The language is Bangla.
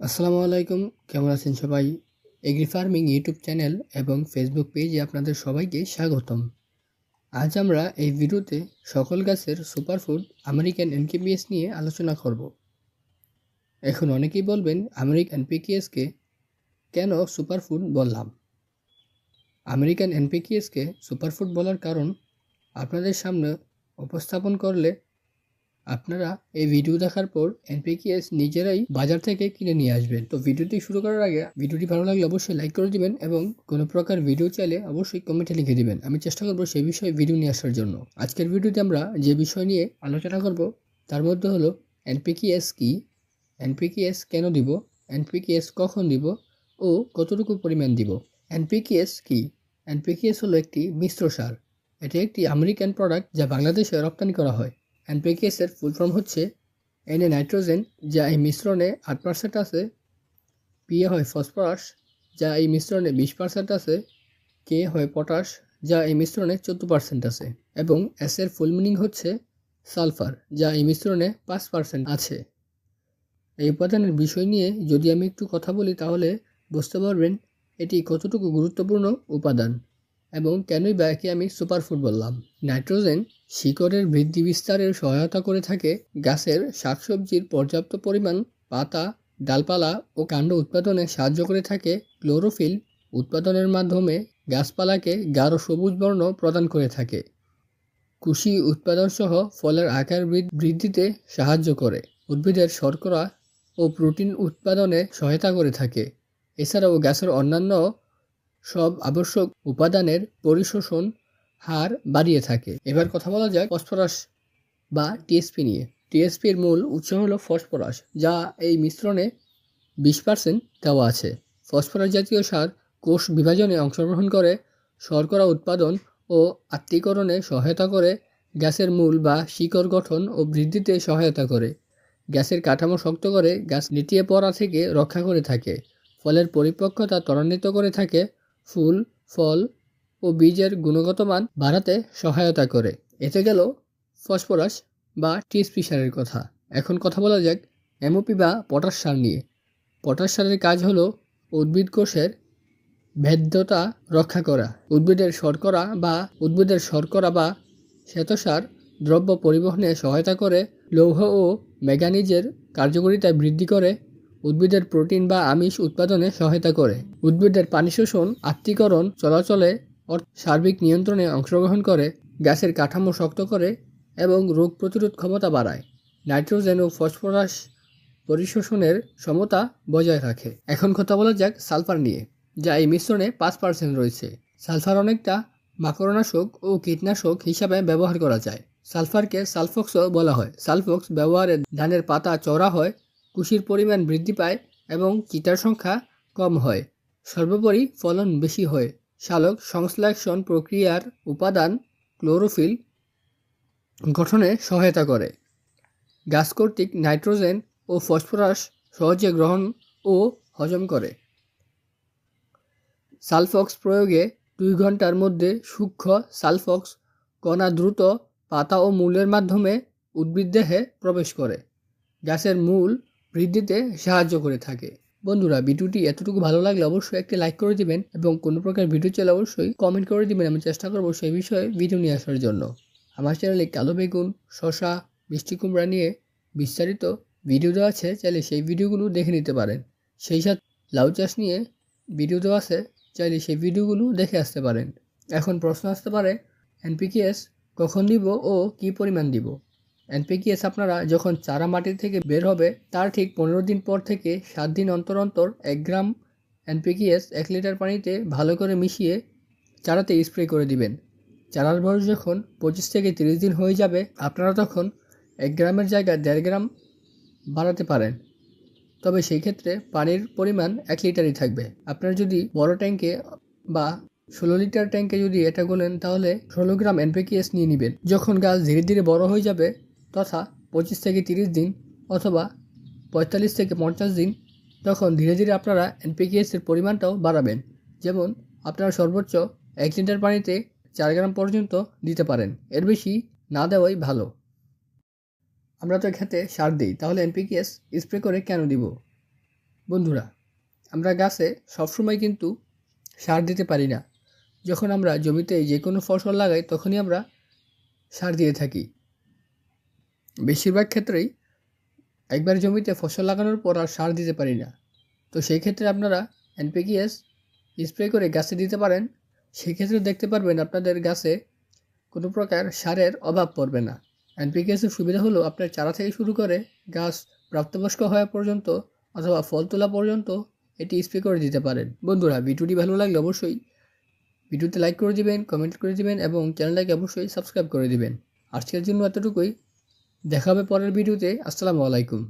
আসসালামু আলাইকুম, কেমন আছেন সবাই? এগ্রি ফার্মিং ইউটিউব চ্যানেল এবং ফেসবুক পেজে আপনাদের সবাইকে স্বাগতম। আজ আমরা এই ভিডিওতে সকল গাছের সুপারফুড আমেরিকান এনকেপিএস নিয়ে আলোচনা করব। এখন অনেকেই বলবেন, আমেরিকান পিকিএসকে কেন সুপারফুড বললাম? আমেরিকান এনপিকিএসকে সুপারফুড বলার কারণ আপনাদের সামনে উপস্থাপন করলে আপনারা এই ভিডিও দেখার পর এনপিকেএস নিজেরাই বাজার থেকে কিনে নিয়ে আসবেন। তো ভিডিওটি শুরু করার আগে ভিডিওটি ভালো লাগলে অবশ্যই লাইক করে দিবেন এবং কোনো প্রকার ভিডিও চাইলে অবশ্যই কমেন্টে লিখে দিবেন। আমি চেষ্টা করব সেই বিষয়ে ভিডিও নিয়ে আসার জন্য। আজকের ভিডিওতে আমরা যে বিষয় নিয়ে আলোচনা করব, তার মধ্যে হলো এনপিকেএস কি এনপিকেএস কেন দিব এনপিকেএস কখন দিব, ও কতটুকু পরিমাণ দিব এনপিকেএস কি এনপিকেএস হলো একটি মিশ্র সার। এটি একটি আমেরিকান প্রোডাক্ট যা বাংলাদেশে রপ্তানি করা হয়। এনপিকেএস এর ফুল ফর্ম হচ্ছে এনে নাইট্রোজেন যা এই মিশ্রণে আট পার্সেন্ট আছে। পিএ হয় ফসফরাস যা এই মিশ্রণে বিশ পার্সেন্ট আছে। কে হয় পটাশ যা এই মিশ্রণে চোদ্দ পার্সেন্ট আছে। এবং এস এর ফুল মিনিং হচ্ছে সালফার যা এই মিশ্রণে পাঁচ পার্সেন্ট আছে। এই উপাদানের বিষয় নিয়ে যদি আমি একটু কথা বলি, তাহলে বুঝতে পারবেন এটি কতটুকু গুরুত্বপূর্ণ উপাদান। এবং কেনই বা একে আমি সুপারফুড বললাম? নাইট্রোজেন শিকড়ের বৃদ্ধি বিস্তারের সহায়তা করে থাকে গাছের শাকসবজির পর্যাপ্ত পরিমাণ পাতা, ডালপালা ও কাণ্ড উৎপাদনে সাহায্য করে থাকে, ক্লোরোফিল উৎপাদনের মাধ্যমে গাছপালাকে গাঢ় সবুজ বর্ণ প্রদান করে থাকে। কুশি উৎপাদন সহ ফলের আকার বৃদ্ধিতে সাহায্য করে। উদ্ভিদের শর্করা ও প্রোটিন উৎপাদনে সহায়তা করে থাকে। এছাড়াও গাছের অন্যান্য সব আবশ্যক উপাদানের পরিশোষণ হার বাড়িয়ে থাকে। এবার কথা বলা যাক ফসফরাস বা টিএসপি নিয়ে। টিএসপির মূল উৎস হলো ফসফরাস, যা এই মিশ্রণে বিশ পার্সেন্ট দেওয়া আছে। ফসফরাস জাতীয় সার কোষ বিভাজনে অংশগ্রহণ করে, শর্করা উৎপাদন ও আত্মীকরণে সহায়তা করে, গ্যাসের মূল বা শিকড় গঠন ও বৃদ্ধিতে সহায়তা করে। গ্যাসের কাঠামো শক্ত করে, গ্যাস নেতিয়ে পড়া থেকে রক্ষা করে থাকে। ফলের পরিপক্কতা ত্বরান্বিত করে থাকে ফুল, ফল ও বীজের গুণগত মান বাড়াতে সহায়তা করে। এতে গেল ফসফরাস বা টিএসপি সারের কথা। এখন কথা বলা যাক এমওপি বা পটাশ সার নিয়ে। পটাশ সারের কাজ হলো উদ্ভিদ কোষের ভেদ্যতা রক্ষা করা। উদ্ভিদের শর্করা বা উদ্ভিদের শর্করা বা শ্বেতসার দ্রব্য পরিবহনে সহায়তা করে লৌহ ও ম্যাগানিজের কার্যকারিতা বৃদ্ধি করে। উদ্ভিদের প্রোটিন বা আমিষ উৎপাদনে সহায়তা করে। উদ্ভিদের পানি শোষণ আত্মীকরণ চলাচলে সার্বিক নিয়ন্ত্রণে অংশগ্রহণ করে, গ্যাসের কাঠামো শক্ত করে এবং রোগ প্রতিরোধ ক্ষমতা বাড়ায়। নাইট্রোজেন ও ফসফরাস পরিশোষণের সমতা বজায় রাখে। এখন কথা বলা যাক সালফার নিয়ে, যা এই মিশ্রণে পাঁচ পার্সেন্ট রয়েছে। সালফার অনেকটা মাকড়নাশক ও কীটনাশক হিসাবে ব্যবহার করা যায়। সালফারকে সালফক্সও বলা হয়। সালফক্স ব্যবহারে ধানের পাতা চড়া হয় কুশির পরিমাণ বৃদ্ধি পায় এবং চিতার সংখ্যা কম হয়। সর্বোপরি ফলন বেশি হয়। সালোক সংশ্লেষণ প্রক্রিয়ার উপাদান ক্লোরোফিল গঠনে সহায়তা করে। গাছ কর্তৃক নাইট্রোজেন ও ফসফরাস সহজে গ্রহণ ও হজম করে। সালফক্স প্রয়োগে দুই ঘণ্টার মধ্যে সূক্ষ্ম সালফক্স কণা দ্রুত পাতা ও মূলের মাধ্যমে উদ্ভিদদেহে প্রবেশ করে। গাছের মূল বৃদ্ধিতে সাহায্য করে থাকে। বন্ধুরা, ভিডিওটি এতটুকু ভালো লাগলে অবশ্যই একটি লাইক করে দিবেন এবং কোনো প্রকার ভিডিও চাইলে অবশ্যই কমেন্ট করে দিবেন। আমি চেষ্টা করব সেই বিষয়ে ভিডিও নিয়ে আসার জন্য। আমার চ্যানেলে কালো বেগুন শশা মিষ্টি কুমড়া নিয়ে বিস্তারিত ভিডিও দেওয়া আছে, চাইলে সেই ভিডিওগুলো দেখে নিতে পারেন। সেই সাথে লাউ চাষ নিয়ে ভিডিও দেওয়া আছে, চাইলে সেই ভিডিওগুলো দেখে আসতে পারেন। এখন প্রশ্ন আসতে পারে এনপিকেএস কখন দিব ও কি পরিমাণ দিব? এনপিকেএস আপনারা যখন চারা মাটি থেকে বের হবে, তার ঠিক পনেরো দিন পর থেকে সাত দিন অন্তর অন্তর এক গ্রাম এনপিকেএস এক লিটার পানিতে ভালো করে মিশিয়ে চারাতে স্প্রে করে দিবেন। চারার বয়স যখন পঁচিশ থেকে তিরিশ দিন হয়ে যাবে, আপনারা তখন এক গ্রামের জায়গায় দেড় গ্রাম বাড়াতে পারেন। তবে সেই ক্ষেত্রে পানির পরিমাণ এক লিটারই থাকবে। আপনার যদি বড় ট্যাঙ্কে বা ষোলো লিটার ট্যাঙ্কে যদি এটা গোলেন, তাহলে ষোলো গ্রাম এনপিকেএস নিয়ে নেবেন। যখন গাছ ধীরে ধীরে বড় হয়ে যাবে তথা পঁচিশ থেকে তিরিশ দিন অথবা পঁয়তাল্লিশ থেকে পঞ্চাশ দিন, তখন ধীরে ধীরে আপনারা এনপিকেএসের পরিমাণটাও বাড়াবেন। যেমন, আপনারা সর্বোচ্চ এক লিটার পানিতে চার গ্রাম পর্যন্ত দিতে পারেন। এর বেশি না দেওয়াই ভালো। আমরা তো খেতে সার দিই, তাহলে এনপিকেএস স্প্রে করে কেন দিব? বন্ধুরা, আমরা গাছে সবসময় কিন্তু সার দিতে পারি না। যখন আমরা জমিতে যে কোনো ফসল লাগাই, তখনই আমরা সার দিয়ে থাকি। বেশিরভাগ ক্ষেত্রেই একবার জমিতে ফসল লাগানোর পর আর সার দিতে পারি না। তো সেই ক্ষেত্রে আপনারা এনপিকেএস স্প্রে করে গাছে দিতে পারেন। সেক্ষেত্রে দেখতে পারবেন আপনাদের গাছে কোনো প্রকার সারের অভাব পড়বে না। এনপিকেএসের সুবিধা হলো আপনার চারা থেকে শুরু করে গাছ প্রাপ্তবয়স্ক হওয়া পর্যন্ত অথবা ফল তোলা পর্যন্ত এটি স্প্রে করে দিতে পারেন। বন্ধুরা, ভিডিওটি ভালো লাগলে অবশ্যই ভিডিওতে লাইক করে দিবেন কমেন্ট করে দিবেন এবং চ্যানেলটাকে অবশ্যই সাবস্ক্রাইব করে দিবেন। আজকের জন্য এতটুকুই। দেখা হবে পরের ভিডিওতে। আসসালামু আলাইকুম।